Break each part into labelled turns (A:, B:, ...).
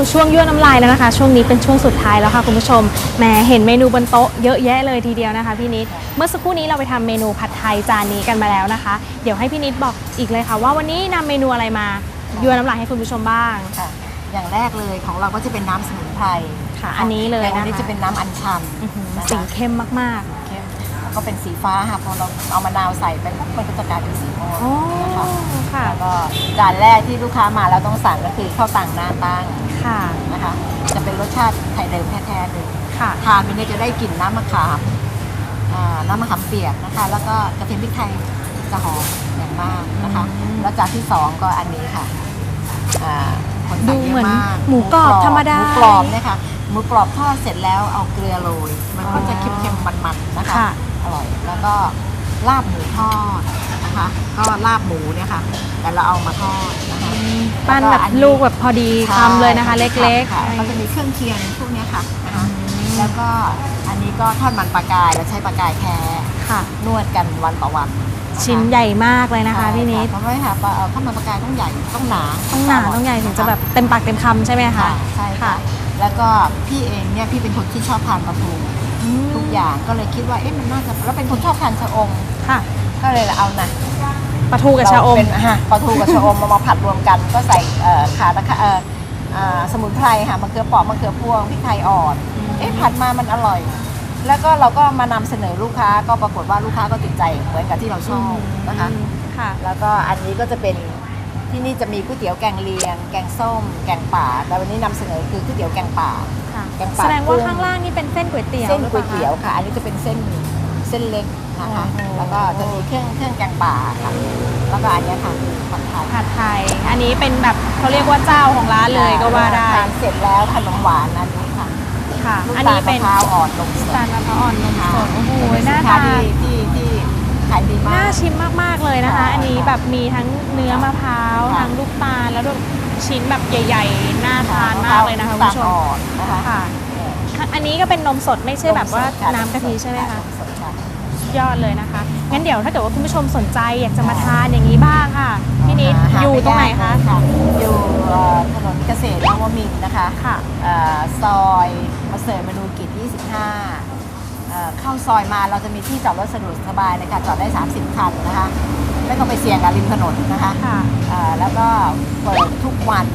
A: สู่ช่วงยั่วน้ำลายแล้วนะคะ ช่วงนี้เป็นช่วงสุดท้ายแล้วค่ะคุณผู้ชมแหมเห็นเมนูบนโต๊ะเยอะแยะเลยทีเดียวนะคะพี่นิด เมื่อสักครู่นี้เราไปทำเมนูผัดไทยจานนี้กันมาแล้วนะคะ เดี๋ยวให้พี่นิดบอกอีกเลยค่ะ ว่าวันนี้นำเมนูอะไรมายั่วน้ำลายให้คุณผู้ชมบ้าง
B: ค่ะ อย่างแรกเลยของเราก็จะเป็นน้ำสมุนไพร
A: ค่ะ อันนี้เลย
B: แต่อั
A: นะ
B: นนี้
A: คะ
B: จะเป็นน้ำอัญชัน
A: อื้อหือ
B: นะคะ
A: สีเข้มมาก
B: เข้มแล้วก็เป็นสีฟ้าค่ะพอเราเอามะนาวใส่ไปปุ๊บมันก็จะกลายเป็นสีม่วง
A: ๆอ๋อ
B: นะคะ
A: ค่ะ
B: แล้วก็จานแรกที่ลูกค้ามาแล้วต้องสั่งก็คือข้าวตังหน้าตั้ง
A: ค่ะ
B: นะคะ จะเป็นรสชาติไทยเดิมแท้ๆเลย
A: ค่ะ
B: ทานไปเนี่ยจะได้กลิ่นน้ำมะขามอ่าน้ำมะขามเปียกนะคะ แล้วก็กระเทียมพริกไทยจะหอมอย่างมากนะคะ
A: อืม
B: แล้วจานที่สองก็อันนี้ค่ะอ่าคนสั่ง
A: ดู
B: ยะ
A: เหมือนา
B: ก
A: หมูกรอบธรรมดา
B: หมูกรอบเนี่ยค่ะหมูกรอบทอดเสร็จแล้วเอาเกลือโรยมันก็จะเค็มๆมันๆนะคะ
A: ค่ะ
B: อร่อยแล้วก็ลาบหมูทอดนะคะ ก็ลาบหมูเนี่ยค่ะ แต่เราเอามาทอดนะคะ
A: ปั้นแบบลูกแบบพอดีคำเลยนะคะ เล็ก
B: ค่ะ
A: ๆ
B: ก็จะมีเครื่องเคียงพวกเนี้ยค่ะนะคะแล้วก็อันนี้ก็ทอดมันปลากายเราใช้ปลากายแท้
A: ค่ะ
B: นวดกันวันต่อวันะคะ
A: ชิ้นใหญ่มากเลยนะคะพี่นิด
B: เพราะว่าค่ะปลาเอ่อทอดมันปลากายต้องใหญ่ต้องหนา
A: ต้องหนาต้องใหญ่ถึงจะแบบเต็มปากเต็มคำใช่ไหมคะ
B: ค่ะใช่ค่ะ
A: ค่ะ
B: แล้วก็พี่เองเนี่ยพี่เป็นคนที่ชอบทานปลาทู
A: อืม
B: ทุกอย่างก็เลยคิดว่าเอ๊ะมันน่าจะแล้วเป็นคนชอบทานชะอม
A: ค่ะ
B: ก็เลยเอานะ
A: ปลาทูกับชะอม
B: เรเป็นฮะปลาทูกับชะอมมามาผัดรวมกัน ก็ใส่เอ่อขาตะไคร้เอ่ออ่าสมุนไพรค่ะมะเขือเปราะมะเขือพวงพริกไทยอ่อน
A: อืม
B: เอ๊ะผัดมามันอร่อย แล้วก็เราก็มานำเสนอลูกค้าก็ปรากฏว่าลูกค้าก็ติดใจเหมือนกับที่เราชอบนะคะ
A: ค่ะ
B: แล้วก็อันนี้ก็จะเป็นที่นี่จะมีก๋วยเตี๋ยวแกงเลียง แกงส้ม แกงป่า แต่วันนี้นำเสนอคือก๋วยเตี๋ยวแกงป่า
A: ค่ะ
B: แกงป่า
A: แสดงว่า
B: กุ้ง
A: ข้างล่างนี่เป็นเส้นก๋วยเตี๋ยว
B: เส้น
A: หรือ
B: ก๋วย
A: ปล่าคะ
B: เตี๋ยวค่ะ อันนี้จะเป็นเส้น เส้นเล็กนะคะ
A: โอ้โห
B: แล้วก็จะมีเครื่องเครื่องแกงป่าค่ะ แล้วก็อันเนี้ยค่ะผัดไทย
A: ผัดไทย อันนี้เป็นแบบเขาเรียกว่าเจ้าของร้านเลยก็ว่าได้
B: ทานเสร็จแล้วขนมหวานอันนี้ค่ะ
A: ค่ะ
B: ลูก
A: อัน
B: ตา
A: นี้
B: ล
A: เป็น
B: มะพร้าวอ่อนนมสด
A: ตาลมะพร้าวอ่อนนมสด โอ้โห
B: เป็น
A: ห
B: สิ
A: น้าน
B: ค้า
A: ตา
B: ที่ที่ที่ขายดีมา
A: น่าก ชิมมาก ๆ เลยนะคะ
B: ค่ะ
A: อันนี้แบบมีทั้งเนื้อมะพร้าว
B: ค่ะ
A: ทั้งลูกตาล แล้วก็ชิ้นแบบใหญ่ ๆ น่าทานมากเลยนะคะคุณผู้ชม
B: น้ำตาลอ่อนนะคะ
A: ค่ะ อันนี้ก็เป็นนมสดไม่ใช่แบบว่าน้ำกะทิใช่ไหมคะ
B: นสดค่ะ
A: ยอดเลยนะคะ งั้นเดี๋ยวถ้าเกิดว่าคุณผู้ชมสนใจอยากจะมาทานอย่างนี้บ้างค่ะพี่นิด
B: หา
A: อยู่ตรงไหนคะ
B: ม่ยากเลยอยู่เอ่อถนนเกษตรนวมินทร์นะคะ
A: ค่ะ
B: เอ่อซอยมาเสริมมนูกิจ 25เอ่อเข้าซอยมาเราจะมีที่จอดรถสะดวกสบายเลยค่ะจอดได้ 30 คันนะคะ ไม่ต้องไปเสี่ยงกับริมถนนนะคะ
A: ค่ะ
B: เอ่อแล้วก็เปิดทุกวัน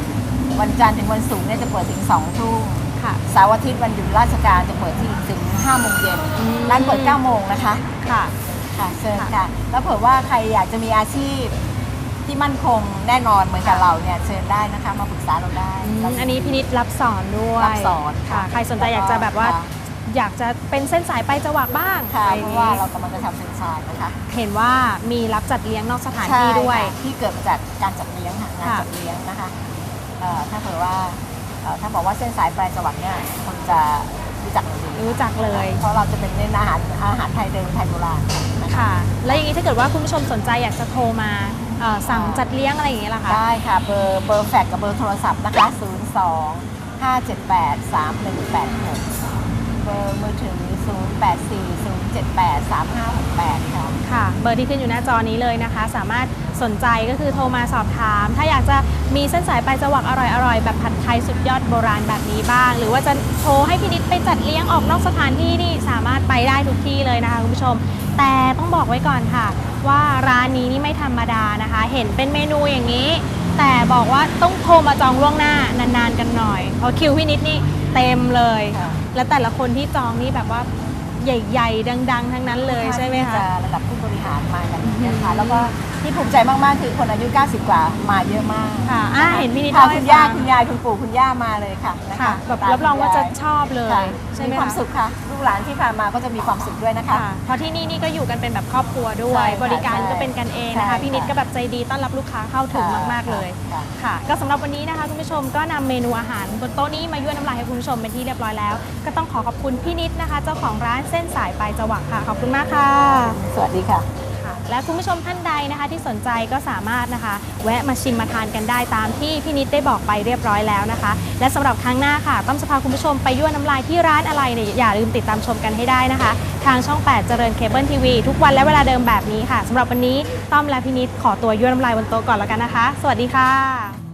B: วันจันทร์ถึงวันศุกร์เนี่ยจะเปิดถึง2ทุ่ม
A: ค่ะ
B: เสาร์อาทิตย์วันหยุดราชการจะเปิดที่ถึง5โมงเย็น
A: อืม
B: ร้านเปิด9โมงนะคะ
A: ค่ะ
B: ค่ะเชิญค่ะ แล้วเผื่อว่าใครอยากจะมีอาชีพที่มั่นคงแน่นอนเหมือนกับเราเนี่ยเชิญได้นะคะมาปรึกษาเราได้
A: อืม
B: เรา
A: อันนี้พี่นิดรับสอนด้วย
B: รับสอน
A: ค่ะ ใครสนใจอยากจะแบบว่า อยากจะเป็นเส้นสายไปจวักบ้าง
B: ค่ะ
A: อะไรอ
B: เพ
A: ย่าง
B: ราะ
A: นี้
B: ว่าเรากำลังจะทำเป็นชายนะคะ
A: เห็นว่ามีรับจัดเลี้ยงนอกสถานที่ด้วย
B: ใช่ค่ะที่เกิดมาจากการจัดเลี้ยงค่ะงาน
A: ค่ะ
B: จัดเลี้ยงนะคะเอ่อถ้าเผื่อว่า เอ่อถ้าบอกว่าเส้นสายปลายจังหวัดเนี่ยคนจะรู้จักเราดี
A: รู้จักเลย
B: เพราะเราจะเป็นเน้นอาหารอาหารไทยเดิมไทยโบราณนะคะ
A: ค่ะ แล้วอย่างนี้ถ้าเกิดว่าคุณผู้ชมสนใจอยากจะโทรมาเอ่อสั่งจัดเลี้ยงอะไรอย่างนี้ล่ะคะ
B: ได้ค่ะเบอร์เบอร์แฟกกับเบอร์โทรศัพท์นะคะ 02 578 3186 เบอร์มือถือ 084 078 3568 ค่ะ
A: ค่ะ เบอร์ที่ขึ้นอยู่หน้าจอนี้เลยนะคะ สามารถสนใจก็คือโทรมาสอบถาม ถ้าอยากจะมีเส้นสายปลายจวักอร่อยๆ แบบผัดไทยสุดยอดโบราณแบบนี้บ้าง หรือว่าจะโทรให้พี่นิดไปจัดเลี้ยงออกนอกสถานที่นี่สามารถไปได้ทุกที่เลยนะคะคุณผู้ชม แต่ต้องบอกไว้ก่อนค่ะ ว่าร้านนี้นี่ไม่ธรรมดานะคะ เห็นเป็นเมนูอย่างนี้ แต่บอกว่าต้องโทรมาจองล่วงหน้านานๆกันหน่อย เพราะคิวพี่นิดนี่เต็มเลย
B: ค่ะ
A: แล้วแต่ละคนที่จองนี่แบบว่าใหญ่ ๆ ดัง ๆ ทั้งนั้นเลยใช่ไหม
B: ที่
A: คะ
B: จะระดับผู้บริหารมากัน
A: อือหื
B: นะคะแล้วก็ ที่ภูมิใจมาก ๆ คือคนอายุ 90 กว่ามาเยอะมาก
A: ค่ะอ่าเห็นพี่นิด
B: พา
A: เล่าให้
B: คุณย่า
A: ฟัง
B: คุณยายคุณปู่คุณย่ามาเลยค่ะน
A: ค่ะแบบรับรองว่าจะชอบเลย
B: ค่ะ
A: ใช่ไห
B: มี
A: ม
B: ความ
A: คะ
B: สุขค่ะลูกหลานที่พามาก็จะมีความสุขด้วยนะคะ
A: ค่ะเพราะที่นี่นี่ก็อยู่กันเป็นแบบครอบครัวด้ว
B: ใช่
A: ย
B: ค่ะ
A: บริการ
B: ใช่
A: ก็เป็นกันเองนะคะ
B: ใช่
A: พี่นิดก็แบบใจดีต้อนรับลูกค้าเข้าถึงมาก ๆ เลย
B: ค่ะ
A: ค่ะ ก็สำหรับวันนี้นะคะคุณผู้ชมก็นำเมนูอาหารบนโต๊ะนี้มายั่วน้ำลายให้คุณผู้ชมเป็นที่เรียบร้อยแล้ว ก็ต้องขอขอบคุณพี่นิดนะคะ เจ้าของร้านเส้นสายปลายจวักค่ะขอบคุณมากค่ะ
B: สวัสดีค่ะ
A: ค่ะ และคุณผู้ชมท่านใดนะคะที่สนใจก็สามารถนะคะ แวะมาชิมมาทานกันได้ตามที่พี่นิดได้บอกไปเรียบร้อยแล้วนะคะ และสำหรับครั้งหน้าค่ะต้อมจะพาคุณผู้ชมไปยั่วน้ำลายที่ร้านอะไรเนี่ยอย่าลืมติดตามชมกันให้ได้นะคะ ทางช่อง 8 เจริญเคเบิลทีวีทุกวันและเวลาเดิมแบบนี้ค่ะสำหรับวันนี้ต้อมและพี่นิดขอตัวยั่วน้ำลายบนโต๊ะก่อนแล้วกันนะคะ สวัสดีค่ะ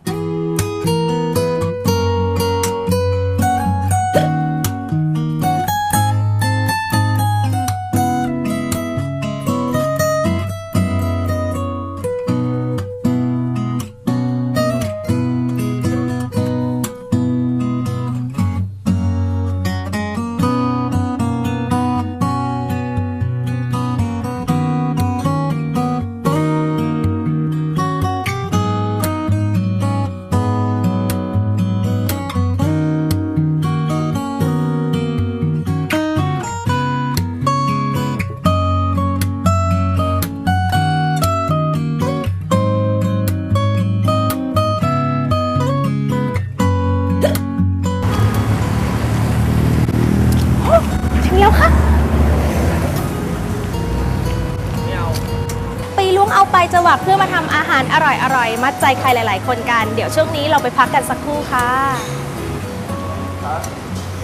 A: เอาไปจวักเพื่อมาทำอาหารอร่อยๆ มัดใจใครหลาย ๆ คนกัน เดี๋ยวช่วงนี้เราไปพักกันสักครู่ค่ะ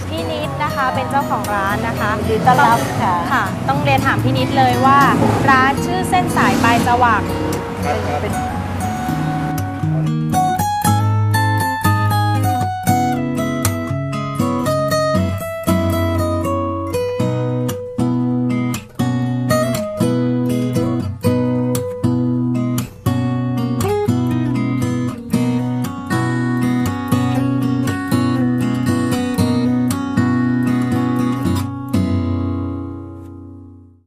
A: พี่นิดนะคะเป็นเจ้าของร้านนะคะ
B: ยินดีต้อนรับค่ะ
A: ค่ะ ต้องเรียนถามพี่นิดเลยว่า ร้านชื่อเส้นสายปลายจวัก
B: เป็นเป็น